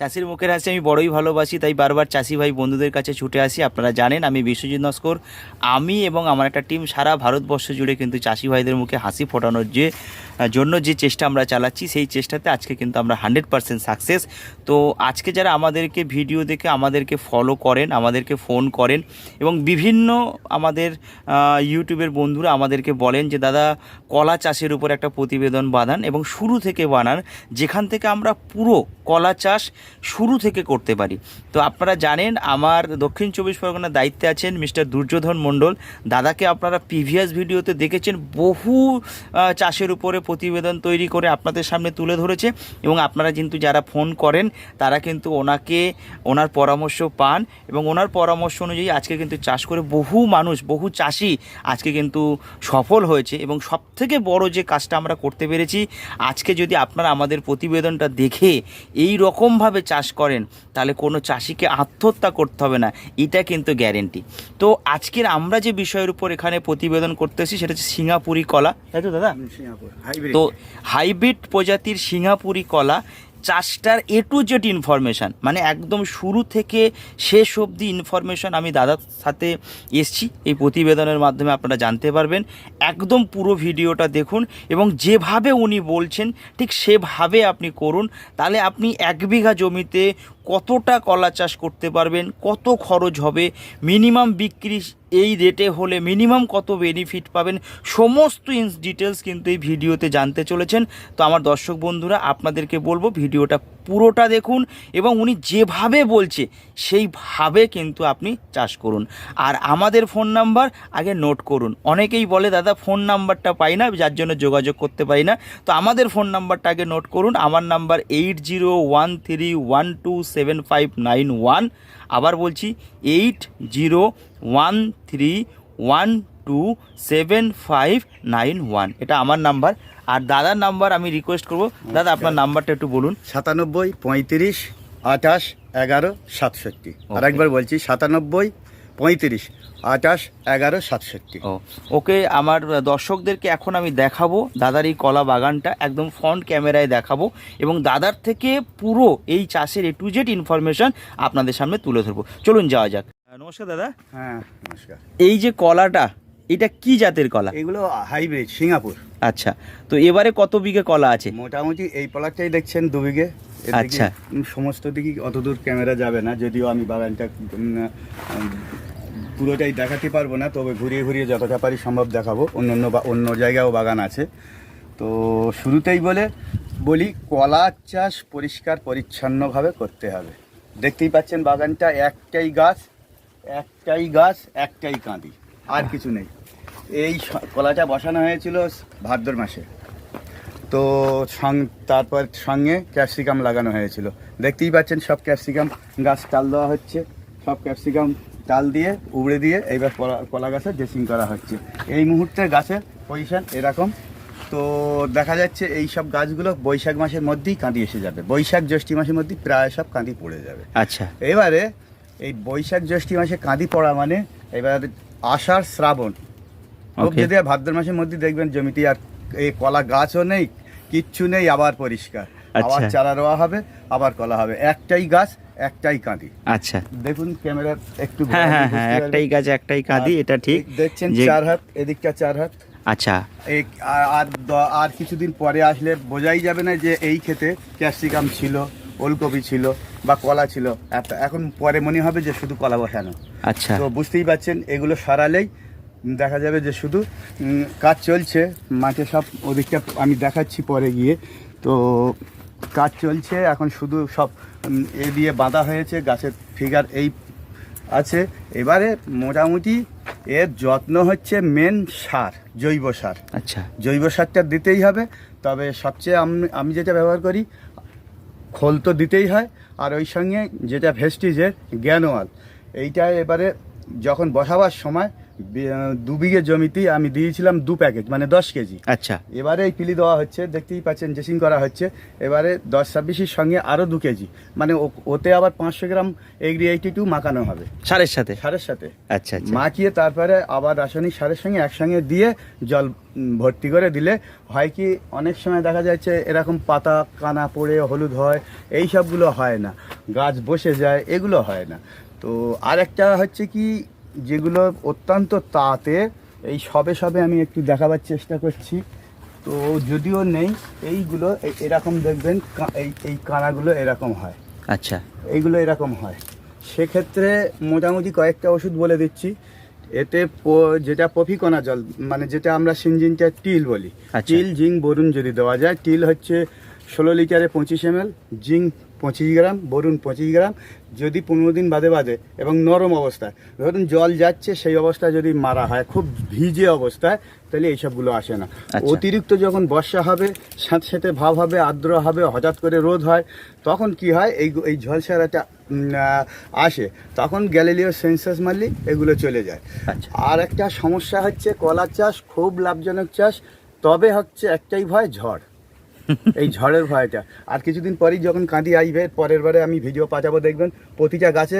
চাষির মুখের হাসি, আমি বড়ই ভালোবাসি, তাই বারবার চাষি ভাই বন্ধুদের কাছে ছুটে আসি। আপনারা জানেন, আমি বিশ্বজিৎ নস্কর। আমি এবং আমার একটা টিম সারা ভারতবর্ষ জুড়ে কিন্তু চাষি ভাইদের মুখে হাসি ফোটানোর যে জন্য যে চেষ্টা আমরা চালাচ্ছি, সেই চেষ্টাতে আজকে কিন্তু আমরা হান্ড্রেড পার্সেন্ট সাকসেস। তো আজকে যারা আমাদেরকে ভিডিও দেখে আমাদেরকে ফলো করেন, আমাদেরকে ফোন করেন এবং বিভিন্ন আমাদের ইউটিউবের বন্ধুরা আমাদেরকে বলেন যে, দাদা, কলা চাষের উপর একটা প্রতিবেদন বানান এবং শুরু থেকে বানান। যেখান থেকে আমরা পুরো কলা চাষ শুরু থেকে করতে পারি। তো আপনারা জানেন, আমার দক্ষিণ চব্বিশ পরগনার দায়িত্বে আছেন মিস্টার দুর্যোধন মণ্ডল। দাদাকে আপনারা প্রিভিয়াস ভিডিওতে দেখেছেন, বহু চাষের উপরে প্রতিবেদন তৈরি করে আপনাদের সামনে তুলে ধরেছে এবং আপনারা কিন্তু যারা ফোন করেন, তারা কিন্তু ওনাকে, ওনার পরামর্শ পান এবং ওনার পরামর্শ অনুযায়ী আজকে কিন্তু চাষ করে বহু মানুষ, বহু চাষি আজকে কিন্তু সফল হয়েছে এবং সব থেকে বড় যে কাজটা আমরা করতে পেরেছি, আজকে যদি আপনারা আমাদের প্রতিবেদনটা দেখে এই রকমভাবে চাষ করেন তাহলে কোনো চাষিকে আত্মহত্যা করতে হবে না এটা কিন্তু গ্যারেন্টি তো আজকের আমরা যে বিষয়ের উপর এখানে প্রতিবেদন করতেছি সেটা হচ্ছে সিঙ্গাপুরি কলা। তাই তো দাদা? সিঙ্গাপুর তো হাইব্রিড প্রজাতির সিঙ্গাপুরি কলা চাষটার এ টু জেড ইনফরমেশান মানে একদম শুরু থেকে শেষ অবধি ইনফরমেশান আমি দাদার সাথে এসছি। এই প্রতিবেদনের মাধ্যমে আপনারা জানতে পারবেন। একদম পুরো ভিডিওটা দেখুন এবং যেভাবে উনি বলছেন, ঠিক সেভাবে আপনি করুন। তাহলে আপনি এক বিঘা জমিতে কতটা কলা চাষ করতে পারবেন, কত খরচ হবে, মিনিমাম বিক্রি এই রেটে হলে মিনিমাম কত বেনিফিট পাবেন, সমস্ত ইনস ডিটেলস কিন্তু এই ভিডিওতে জানতে চলেছেন। তো আমার দর্শক বন্ধুরা, আপনাদেরকে বলব ভিডিওটা পুরোটা দেখুন এবং উনি যেভাবে বলছে, সেইভাবে কিন্তু আপনি চাষ করুন। আর আমাদের ফোন নাম্বার আগে নোট করুন। অনেকেই বলে, দাদা, ফোন নাম্বারটা পাই না, যার জন্য যোগাযোগ করতে পারি না। তো আমাদের ফোন নাম্বারটা আগে নোট করুন। আমার number eight zero one three one two seven five nine one. আবার বলছি, eight zero one three one two seven five nine one. এটা আমার নাম্বার। আর দাদার নাম্বার আমি রিকোয়েস্ট করব। দাদা আপনার নাম্বারটা একটু বলুন। সাতানব্বই পঁয়ত্রিশ আঠাশ এগারো সাতষট্টি। আর একবার বলছি সাতানব্বই পঁয়ত্রিশ আঠাশ এগারো সাতষট্টি। ও ওকে আমার দর্শকদেরকে এখন আমি দেখাবো দাদার এই কলা বাগানটা একদম ফ্রন্ট ক্যামেরায় দেখাবো এবং দাদার থেকে পুরো এই চাষের এ টু জেড ইনফরমেশন আপনাদের সামনে তুলে ধরবো। চলুন যাওয়া যাক। নমস্কার দাদা। হ্যাঁ নমস্কার। এই যে কলাটা এটা কি জাতের কলা? এগুলো হাইব্রিড সিঙ্গাপুর। আচ্ছা তো এবারে কত বিঘে কলা আছে? মোটামুটি এই পলাকটাই দেখছেন দু বিঘে। আচ্ছা। সমস্ত দিকে অত দূর ক্যামেরা যাবে না যদিও আমি বাগানটা পুরোটাই দেখাতে পারব না তবে ঘুরিয়ে ঘুরিয়ে যতটা পারি সম্ভব দেখাবো। অন্য অন্য বা- অন্য জায়গায়ও বাগান আছে। তো শুরুতেই বলে বলি কলা চাষ পরিষ্কার পরিচ্ছন্নভাবে করতে হবে। দেখতেই পাচ্ছেন বাগানটা একটাই গাছ একটাই গাছ একটাই কাঁদি। আর কিছু নেই। এই কলাটা বসানো হয়েছিল ভাদ্র মাসে। তো সং তারপর সঙ্গে ক্যাপসিকাম লাগানো হয়েছিল। দেখতেই পাচ্ছেন সব ক্যাপসিকাম গাছ টাল দেওয়া হচ্ছে। সব ক্যাপসিকাম টাল দিয়ে উবড়ে দিয়ে এইবার কলা- কলা গাছের ড্রেসিং করা হচ্ছে। এই মুহূর্তে গাছের পজিশন এরকম। তো দেখা যাচ্ছে এই সব গাছগুলো বৈশাখ মাসের মধ্যেই কাঁদি এসে যাবে। বৈশাখ জ্যৈষ্ঠী মাসের মধ্যেই প্রায় সব কাঁদি পড়ে যাবে। আচ্ছা। এবারে এই বৈশাখ জ্যৈষ্ঠী মাসে কাঁদি পড়া মানে এবার আষাঢ় শ্রাবণ। যদি ভাদ্র মাসের মধ্যে দেখবেন জমিতে আর এই কলা গাছও নেই কিচ্ছু নেই আবার পরিষ্কার। আবার আচ্ছা। চারা রোয়া হবে আবার কলা হবে। একটাই গাছ একটাই কাঁদি। আচ্ছা। দেখুন ক্যামেরার একটু হ্যাঁ হ্যাঁ হ্যাঁ একটাই গাছ একটাই কাঁদি এটা ঠিক। দেখছেন চার হাত এদিকটা চার হাত। আচ্ছা। এই আর- আর কিছুদিন পরে আসলে বোঝাই যাবে না যে এই ক্ষেতে ক্যাপসিকাম ছিল ওলকপি ছিল বা কলা ছিল। এখন পরে মনে হবে যে শুধু কলা বসানো। আচ্ছা। তো বুঝতেই পাচ্ছেন এগুলো সরালেই দেখা যাবে যে শুধু কাজ চলছে মাঠে সব ওদিকটা আমি দেখাচ্ছি পরে গিয়ে। তো কাজ চলছে এখন শুধু সব এ দিয়ে বাঁধা হয়েছে গাছের ফিগার এই আছে। এবারে মোটামুটি এর যত্ন হচ্ছে মেন সার জৈব সার। আচ্ছা। জৈব সারটা দিতেই হবে তবে সবচেয়ে আমি আমি যেটা ব্যবহার করি খোল তো দিতেই হয় আর ওই সঙ্গে যেটা ভেস্টিজের জ্ঞানোয়াল এইটা এবারে যখন বসাবার সময় দু বিঘে জমিতেই আমি দিয়েছিলাম দু প্যাকেট মানে দশ কেজি। আচ্ছা। এবারে এই পিলি দেওয়া হচ্ছে দেখতেই পাচ্ছেন ড্রেসিং করা হচ্ছে। এবারে দশ ছাব্বিশের সঙ্গে আরও দু কেজি মানে ওতে আবার পাঁচশো গ্রাম এগ্রি এইটি টু মাখানো হবে। সারের সাথে? সারের সাথে। আচ্ছা আচ্ছা। মাখিয়ে তারপরে আবার রাসায়নিক সারের সঙ্গে একসঙ্গে দিয়ে জল ভর্তি করে দিলে হয় কি অনেক সময় দেখা যাচ্ছে এরকম পাতা কানা পড়ে হলুদ হয় এই সবগুলো হয় না। গাছ বসে যায় এগুলো হয় না। তো আর একটা হচ্ছে কি যেগুলো অত্যন্ত তাতে এই সবে সবে আমি একটু দেখাবার চেষ্টা করছি। তো যদিও নেই এইগুলো এরকম দেখবেন এই এই কানাগুলো এরকম হয়। আচ্ছা। এইগুলো এরকম হয়। সেক্ষেত্রে মোটামুটি কয়েকটা ওষুধ বলে দিচ্ছি। এতে যেটা পফিকোনা জল মানে যেটা আমরা সিনজিনটা টিল বলি। আচ্ছা। টিল জিঙ্ক বরুণ যদি দেওয়া যায় টিল হচ্ছে ষোলো লিটারে পঁচিশ এম এল জিঙ্ক পঁচিশ গ্রাম বরুণ পঁচিশ গ্রাম যদি পনেরো দিন বাদে বাদে এবং নরম অবস্থায়। ধরুন জল যাচ্ছে সেই অবস্থায় যদি মারা হয় খুব ভিজে অবস্থায় তাহলে এইসবগুলো আসে না। আচ্ছা। অতিরিক্ত যখন বর্ষা হবে সাথে সাথে ভাব হবে আর্দ্র হবে হঠাৎ করে রোদ হয় তখন কি হয় এই এই ঝলসারাটা আসে তখন গ্যালিলিও সেন্সাস মারলি এগুলো চলে যায়। আচ্ছা। আর একটা সমস্যা হচ্ছে কলা চাষ খুব লাভজনক চাষ তবে হচ্ছে একটাই ভয় ঝড়। এই ঝড়ের ভয়টা। আর কিছুদিন পরেই যখন কাঁদি আসবে পরের বারে আমি ভিডিও পাঠাবো দেখবেন প্রতিটা গাছে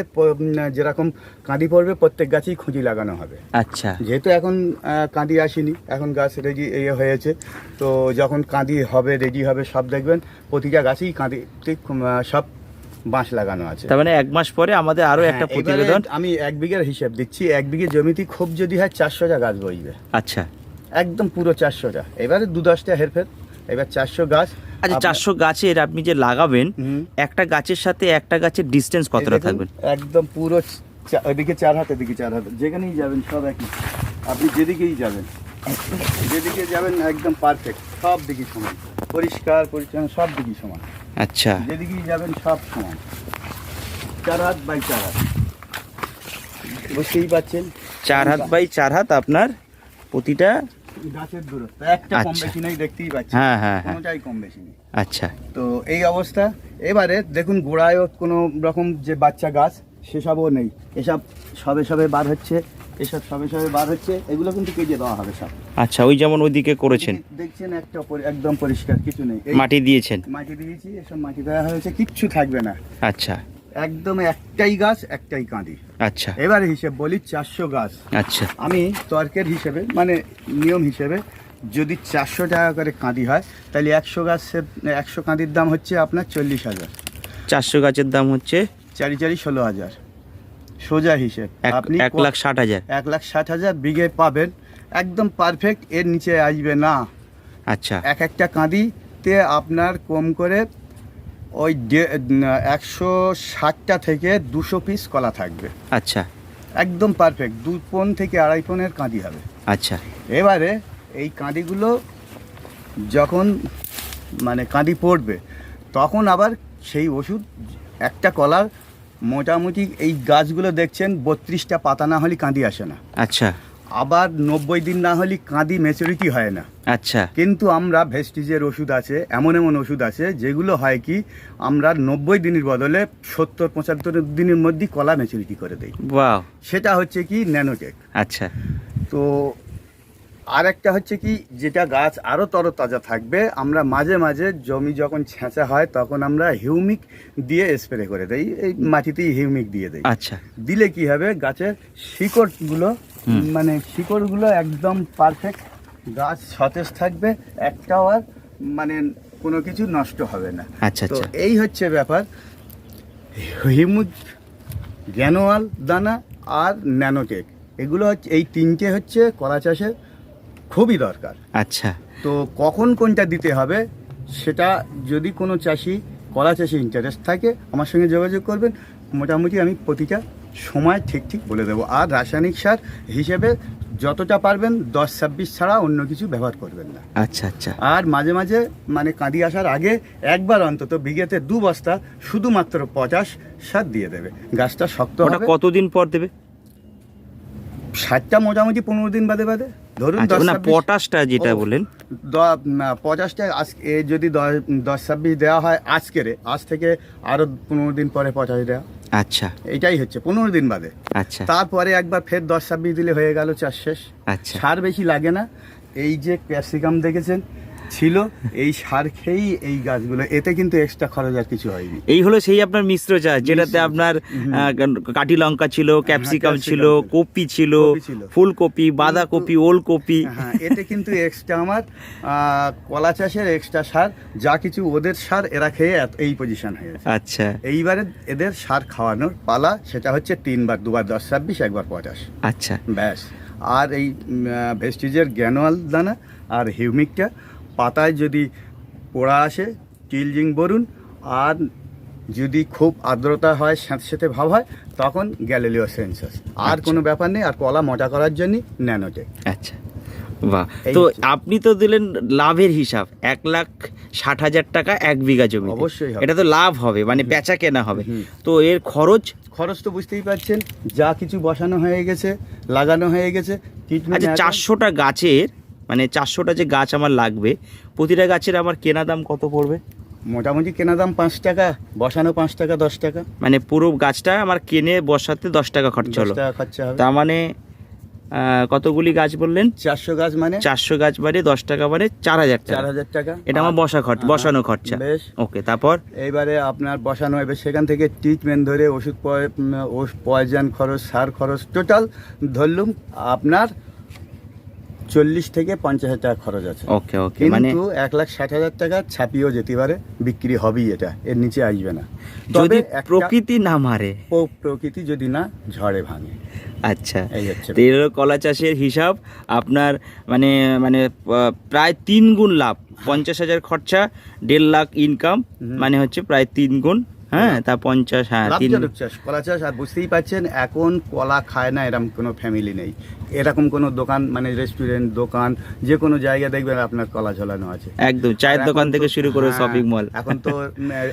যেরকম কাঁদি পড়বে প্রত্যেক গাছেই খুঁজি লাগানো হবে। আচ্ছা। যেহেতু এখন কাঁদি আসেনি এখন গাছ রেডি ইয়ে হয়েছে। তো যখন কাঁদি হবে রেডি হবে সব দেখবেন প্রতিটা গাছেই কাঁদি ঠিক, সব বাঁশ লাগানো আছে। তার মানে এক মাস পরে আমাদের আরও একটা হ্যাঁ, প্রতিবেদন। আমি এক বিঘের হিসাব দিচ্ছি এক বিঘে জমিতে খুব যদি হয় চারশোটা গাছ বইবে। আচ্ছা। একদম পুরো চারশোটা। এবারে দু দশটা হেরফের। এবার চারশো গাছ। আচ্ছা চারশো গাছের আপনি যে লাগাবেন একটা গাছের সাথে একটা গাছের ডিস্টেন্স কতটা থাকবেন একদম পুরো ওইদিকে চার হাত এদিকে চার হাত। যেখানেই যাবেন সব একই। আপনি যেদিকেই যাবেন যেদিকে যাবেন একদম পারফেক্ট সব দিকেই সমান। পরিষ্কার পরিচ্ছন্ন সব দিকেই সমান। আচ্ছা। যেদিকেই যাবেন সব সমান। চার হাত বাই চার হাত। বুঝতেই পাচ্ছেন চার হাত বাই চার হাত আপনার প্রতিটা গাছের দূরত্ব একটা কম আচ্ছা। বেশি নেই দেখতেই পাচ্ছেন হ্যাঁ হ্যাঁ হ্যাঁ। কোনোটাই কম বেশি নেই। আচ্ছা। তো এই অবস্থা এবারে দেখুন গোড়ায়ও কোনো রকম যে বাচ্চা গাছ সেসবও নেই। এসব সবে সবে বার হচ্ছে এসব সবে সবে বার হচ্ছে এগুলো কিন্তু কেটে দেওয়া হবে সব। আচ্ছা ওই যেমন ওইদিকে করেছেন। দেখছেন একটা একদম পরিষ্কার কিছু নেই। মাটি দিয়েছেন। মাটি দিয়েছি এসব মাটি দেওয়া হয়েছে কিচ্ছু থাকবে না। আচ্ছা। একদম একটাই গাছ একটাই কাঁদি। আচ্ছা। এবারে হিসেব বলি চারশো গাছ। আচ্ছা। আমি তর্কের হিসেবে মানে নিয়ম হিসেবে যদি চারশো টাকা করে কাঁদি হয় তাহলে একশো গাছের একশো কাঁদির দাম হচ্ছে আপনার চল্লিশ হাজার। চারশো গাছের দাম হচ্ছে? চারি চারি ষোলো হাজার। সোজা হিসেব। আপনি এক লাখ ষাট হাজার। এক লাখ ষাট হাজার বিঘে পাবেন একদম পারফেক্ট এর নিচে আসবে না। আচ্ছা। এক একটা কাঁদিতে আপনার কম করে ওই ডে- একশো ষাটটা থেকে দুশো পিস কলা থাকবে। আচ্ছা। একদম পারফেক্ট দু পন থেকে আড়াই পনেরো কাঁদি হবে। আচ্ছা। এবারে এই কাঁদিগুলো যখন মানে কাঁদি পড়বে তখন আবার সেই ওষুধ একটা কলার মোটামুটি এই গাছগুলো দেখছেন বত্রিশটা পাতা না হলে কাঁদি আসে না। আচ্ছা। আবার নব্বই দিন না হলে কাঁদি ম্যাচুরিটি হয় না। আচ্ছা। কিন্তু আমরা ভেস্টিজের ওষুধ আছে এমন এমন ওষুধ আছে যেগুলো হয় কি আমরা নব্বই দিনের বদলে সত্তর পঁচাত্তর দিনের মধ্যেই কলা ম্যাচুরিটি করে দেই। সেটা হচ্ছে কি ন্যানোটেক আচ্ছা। তো আর একটা হচ্ছে কি যেটা গাছ আরও তরতাজা থাকবে আমরা মাঝে মাঝে জমি যখন ছেঁচা হয় তখন আমরা হিউমিক দিয়ে স্প্রে করে দেই এই মাটিতেই হিউমিক দিয়ে দেই। আচ্ছা। দিলে কি হবে গাছের শিকড়গুলো। মানে শিকড়গুলো একদম পারফেক্ট গাছ সতেজ থাকবে একটাও আর মানে কোনো কিছু নষ্ট হবে না। আচ্ছা তো আচ্ছা। এই হচ্ছে ব্যাপার। হিমুজ গ্যানোয়াল দানা আর ন্যানোটেক এগুলো হচ্ছে এই তিনটে হচ্ছে কলা চাষের খুবই দরকার। আচ্ছা। তো কখন কোনটা দিতে হবে সেটা যদি কোনো চাষি কলা চাষে ইন্টারেস্ট থাকে আমার সঙ্গে যোগাযোগ করবেন। মোটামুটি আমি প্রতিটা সময় ঠিক ঠিক বলে দেবো। আর রাসায়নিক সার হিসেবে যতটা পারবেন দশ ছাব্বিশ ছাড়া অন্য কিছু ব্যবহার করবেন না। আচ্ছা আচ্ছা। আর মাঝে মাঝে মানে কাঁদি আসার আগে একবার অন্তত বিঘেতে দু বস্তা শুধুমাত্র পঁচাশ সার দিয়ে দেবে। গাছটা শক্ত ওটা হবে। কতদিন পর দেবে? সারটা মোটামুটি পনেরো দিন বাদে বাদে। ধরুন আচ্ছা না পটাশটা যেটা ও, বললেন। দ- না, আজকে যদি দশ ছাব্বিশ দেওয়া হয় আজকেরে। আজ থেকে আরও পনেরো দিন পরে পঞ্চাশ দেওয়া। আচ্ছা। এটাই হচ্ছে পনেরো দিন বাদে। আচ্ছা। তারপরে একবার ফের দশ ছাব্বিশ দিলে হয়ে গেল চাষ শেষ। আচ্ছা। সার বেশি লাগে না। এই যে ক্যাপসিকাম দেখেছেন ছিল এই সার খেয়েই এই গাছগুলো এতে কিন্তু এক্সট্রা খরচ আর কিছু হয়নি। এই হলো সেই আপনার মিশ্র চাষ যেটাতে আপনার কাটি লঙ্কা ছিল ক্যাপসিকাম ছিল কপি ছিল ফুলকপি বাঁধাকপি ওলকপি। হ্যাঁ এতে কিন্তু এক্সট্রা আমার কলা চাষের এক্সট্রা সার যা কিছু ওদের সার এরা খেয়ে এই পজিশন হয়ে আচ্ছা। এইবারে এদের সার খাওয়ানোর পালা সেটা হচ্ছে তিনবার দুবার দশ ছাব্বিশ একবার পঞ্চাশ আচ্ছা। ব্যাস। আর এই ভেস্টিজের গ্যানুয়াল দানা আর হিউমিকটা পাতায় যদি পোড়া আসে চিলজিং বরুন আর যদি খুব আর্দ্রতা হয় স্যাঁতে স্যাঁতে ভাব হয় তখন গ্যালিলিও সেন্সাস। আর আচ্ছা। কোনো ব্যাপার নেই আর কলা মোটা করার জন্য ন্যানোটেক। আচ্ছা। বাহ। তো আপনি তো দিলেন লাভের হিসাব এক লাখ ষাট হাজার টাকা এক বিঘা জমি অবশ্যই এটা তো লাভ হবে মানে বেচা কেনা হবে। তো এর খরচ? খরচ তো বুঝতেই পারছেন যা কিছু বসানো হয়ে গেছে লাগানো হয়ে গেছে আচ্ছা চারশোটা গাছের মানে চারশোটা যে গাছ আমার লাগবে প্রতিটা গাছের আমার কেনা দাম কত পড়বে? মোটামুটি কেনা দাম পাঁচ টাকা বসানো পাঁচ টাকা দশ টাকা। মানে পুরো গাছটা আমার কিনে বসাতে দশ টাকা খরচ হলো। খরচা হবে। তার মানে কতগুলি গাছ বললেন? চারশো গাছ মানে? চারশো গাছ মানে দশ টাকা মানে চার হাজার চার হাজার টাকা। এটা আমার বসা খরচ বসানো খরচা। বেশ। ওকে তারপর? এইবারে আপনার বসানো হবে সেখান থেকে ট্রিটমেন্ট ধরে ওষুধ পয়জন খরচ সার খরচ টোটাল ধরলুম আপনার চল্লিশ থেকে পঞ্চাশ হাজার টাকা খরচ আছে। ওকে ওকে মানে কিন্তু এক লাখ ষাট হাজার টাকা ছাপিয়েও যেতে পারে বিক্রি হবেই এটা এর নিচে আসবে না। যদি একটা প্রকৃতি না মারে। প্রকৃতি যদি না ঝড়ে ভাঙে। আচ্ছা এই তো হলো কলা চাষের হিসাব আপনার মানে মানে প্রায় তিন গুণ লাভ পঞ্চাশ হাজার খরচা দেড় লাখ ইনকাম মানে হচ্ছে প্রায় তিন গুণ হ্যাঁ তা পঞ্চাশ হ্যাঁ লাভজনক চাষ কলা চাষ আর বুঝতেই পারছেন এখন কলা খায় না এরকম কোনো ফ্যামিলি নেই। এরকম কোনো দোকান মানে রেস্টুরেন্ট দোকান যে কোনো জায়গায় দেখবেন আপনার কলা ঝোলানো আছে। একদম চায়ের দোকান থেকে শুরু করে হ্যাঁ, শপিং মল এখন তো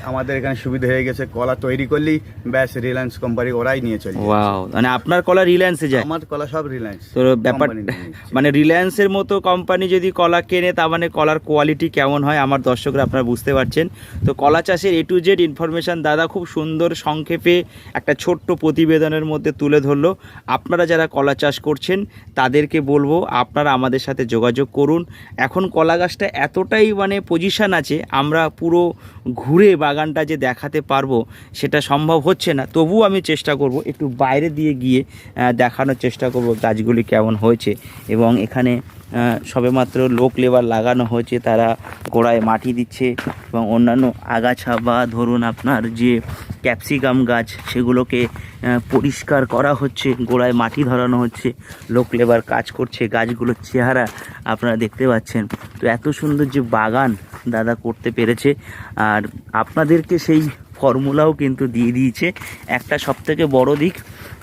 আমাদের এখানে সুবিধা হয়ে গেছে কলা তৈরি করলেই ব্যাস রিলায়েন্স কোম্পানি ওরাই নিয়ে চলে ওয়াও মানে আপনার কলা রিলায়েন্সে যায়? আমার কলা সব রিলায়েন্স তো ব্যাপার। মানে রিলায়েন্সের মতো কোম্পানি যদি কলা কেনে তার মানে কলার কোয়ালিটি কেমন হয় আমার দর্শকরা আপনারা বুঝতে পারছেন। তো কলা চাষের এ টু জেড ইনফরমেশান দাদা খুব সুন্দর সংক্ষেপে একটা ছোট্ট প্রতিবেদনের মধ্যে তুলে ধরলো। আপনারা যারা কলা চাষ করছেন, তাদেরকে বলব আপনারা আমাদের সাথে যোগাযোগ করুন। এখন কলা গাছটা এতটাই মানে পজিশান আছে, আমরা পুরো ঘুরে বাগানটা যে দেখাতে পারব, সেটা সম্ভব হচ্ছে না। তবুও আমি চেষ্টা করব একটু বাইরে দিয়ে গিয়ে দেখানোর চেষ্টা করব গাছগুলি কেমন হয়েছে এবং এখানে সবেমাত্র লোক লেবার লাগানো হয়েছে, তারা গোড়ায় মাটি দিচ্ছে এবং অন্যান্য আগাছা বা ধরুন আপনার যে ক্যাপসিকাম গাছ, সেগুলোকে পরিষ্কার করা হচ্ছে, গোড়ায় মাটি ধরানো হচ্ছে, লোক লেবার কাজ করছে, গাছগুলোর চেহারা আপনারা দেখতে পাচ্ছেন। তো এত সুন্দর যে বাগান দাদা করতে পেরেছে, আর আপনাদেরকে সেই ফর্মুলাও কিন্তু দিয়ে দিয়েছে। একটা সবথেকে বড় দিক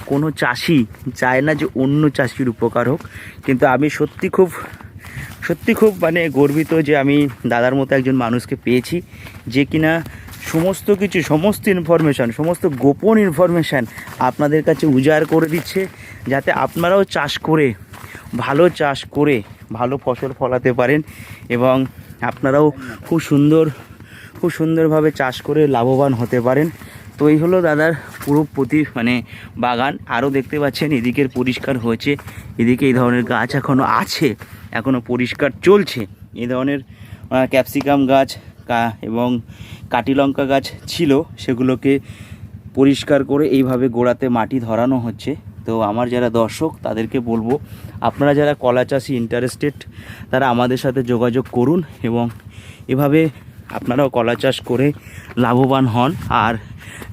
কোনো চাষি চায় না যে অন্য চাষির উপকার হোক। কিন্তু আমি সত্যি খুব সত্যি খুব মানে গর্বিত যে আমি দাদার মতো একজন মানুষকে পেয়েছি যে কিনা সমস্ত কিছু, সমস্ত ইনফরমেশান সমস্ত গোপন ইনফরমেশান আপনাদের কাছে উজাড় করে দিচ্ছে, যাতে আপনারাও চাষ করে, ভালো চাষ করে, ভালো ফসল ফলাতে পারেন এবং আপনারাও খুব সুন্দর, খুব সুন্দরভাবে চাষ করে লাভবান হতে পারেন। তো এই হলো দাদার পুরো প্রতি মানে বাগান। আরও দেখতে পাচ্ছেন, এদিকের পরিষ্কার হয়েছে। এদিকে এই ধরনের গাছ এখনও আছে এখনও পরিষ্কার চলছে। এই ধরনের ক্যাপসিকাম গাছ এবং কাটি লঙ্কা গাছ ছিল, সেগুলোকে পরিষ্কার করে এইভাবে গোড়াতে মাটি ধরানো হচ্ছে। তো আমার যারা দর্শক, তাদেরকে বলব, আপনারা যারা কলা চাষি ইন্টারেস্টেড তারা আমাদের সাথে যোগাযোগ করুন এবং এভাবে আপনারাও কলা চাষ করে লাভবান হন। আর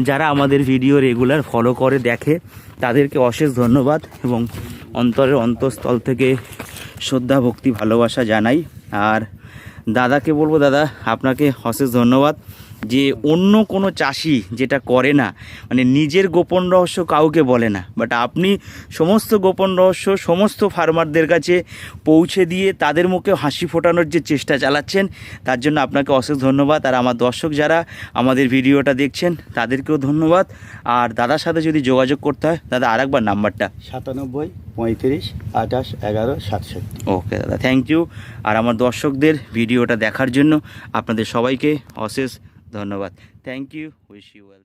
যারা আমাদের ভিডিও রেগুলার ফলো করে, দেখে, তাদেরকে অশেষ ধন্যবাদ এবং অন্তরের অন্তঃস্থল থেকে শ্রদ্ধা, ভক্তি, ভালোবাসা জানাই। আর দাদাকে বলব, দাদা, আপনাকে অশেষ ধন্যবাদ। যে অন্য কোনো চাষি যেটা করে না মানে নিজের গোপন রহস্য কাউকে বলে না বাট আপনি সমস্ত গোপন রহস্য সমস্ত ফার্মারদের কাছে পৌঁছে দিয়ে তাদের মুখে হাসি ফোটানোর যে চেষ্টা চালাচ্ছেন তার জন্য আপনাকে অশেষ ধন্যবাদ। আর আমার দর্শক যারা আমাদের ভিডিওটা দেখছেন তাদেরকেও ধন্যবাদ। আর দাদার সাথে যদি যোগাযোগ করতে হয় দাদা আরেকবার নাম্বারটা। সাতানব্বই পঁয়ত্রিশ আঠাশ এগারো সাতষট্টি। ওকে দাদা থ্যাংক ইউ আর আমার দর্শকদের ভিডিওটা দেখার জন্য আপনাদের সবাইকে অশেষ ধন্যবাদ। Thank you wish you well